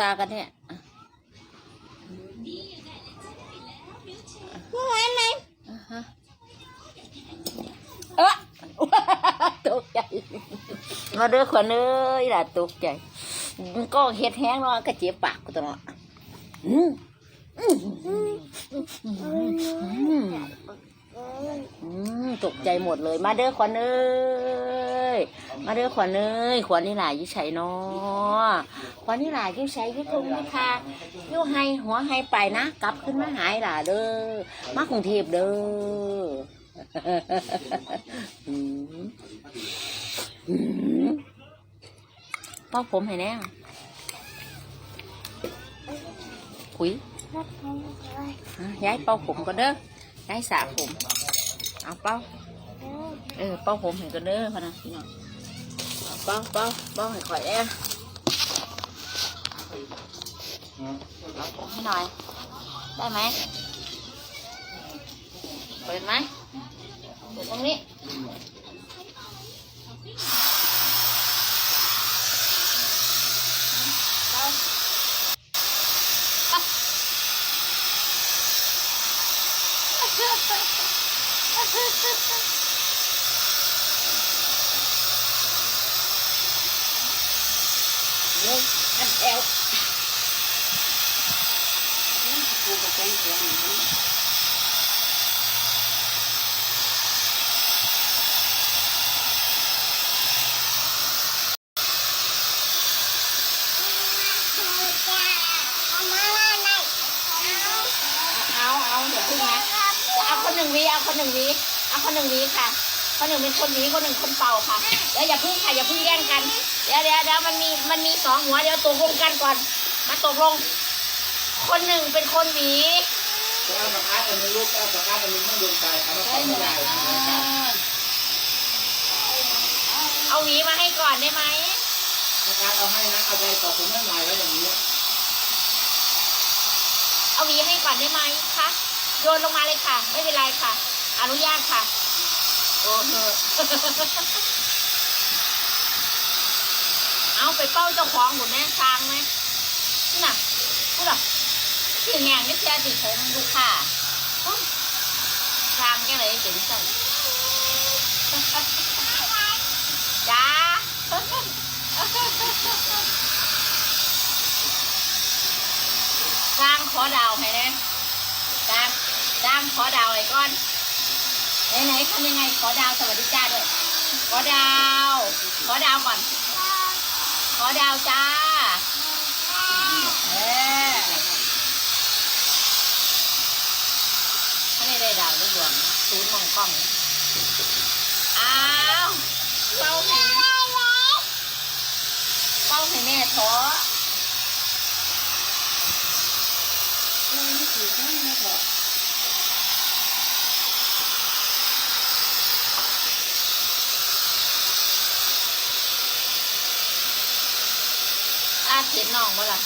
ตากันเนี่ยไม่ไหวไหมอ่าฮะเอ๊ะตกใจ มาเด้อขวัญเอ้ยล่ะตกใจมันก็เฮ็ดแห้งเนาะก็เจ็บปากกูตลอดอืมอืมอืมอืมอืมตกใจหมดเลย มาเด้อขวัญเอ้ย มาเด้อขวัญเอ้ยขวัญนี่หลายยิ่ใช้เนาะขวัญนี่หลายยิ่ใช้ยิ่ทุ่งยิ่ทายิ่ให้หัวให้ไปนะ กลับขึ้นมาหายล่ะเด้อมากรุงเทพเด้ออืมอืมเป้าผมให้แน่คุยรักผมเลยอะย้ายเป้าผมก็เด้อย้ายสระผม เอาเป้า เออเป้าผมให้ก็เด้อพะนะพี่น้องเป้าเป้าเป้าให้ข่อยแอ้เอาผมให้หน่อย ได้ไหมเปิดไหมเปิดตรงนี้เร็วอันแอว กูก็เป็นเสียงอย่างนี้เอาเอาเดี๋ยวพึ่งนะเอาคนหนึ่งวีเอาคนหนึ่งวีเอาคนหนึ่งวีค่ะ คนหนึ่งเป็นคนหวีคนหนึ่งคนเป่าค่ะเดี๋ยวอย่าพึ่งค่ะอย่าพึ่งแย่งกันเดี๋ยวเดี๋ยวเดี๋ยวมันมีมันมีสองหัวเดี๋ยวตกลงกันก่อน มาตกลง คนหนึ่งเป็นคนหวีเอาปากกาตัวนึงลูกเอาปากกาตัวนึงข้างบนไปเอามาของไม่ได้เอาหวีมาให้ก่อนได้ไหมปากกาเอาให้นะเอาไปต่อผมไม่ลายไว้อย่างนี้เอาหวีให้ก่อนได้ไหมคะโยนลงมาเลยค่ะ ไม่เป็นไรค่ะ อนุญาตค่ะ โอ้โหเอาไปเป้าเจ้าของหมดแม่ช้างไหมนี่น่ะพูดหรอสีแหงไม่เชื่อสิผมดูค่ะช้างแค่ไหนเจ๋งจังจ้าช้างขอดาวให้นะช้างช้างขอดาวไอ้ก้อน ทำยังไงขอดาวสวัสดีจ้าด้วยขอดาว ขอดาวก่อน ขอดาวจ้าเออถ้าไม่ได้ดาวด้วยดวงศูนย์มองกล้องอ้าวเป้าให้แม่เป้าให้แม่ท้ออ อาเห็นน้องบ่ล่ะ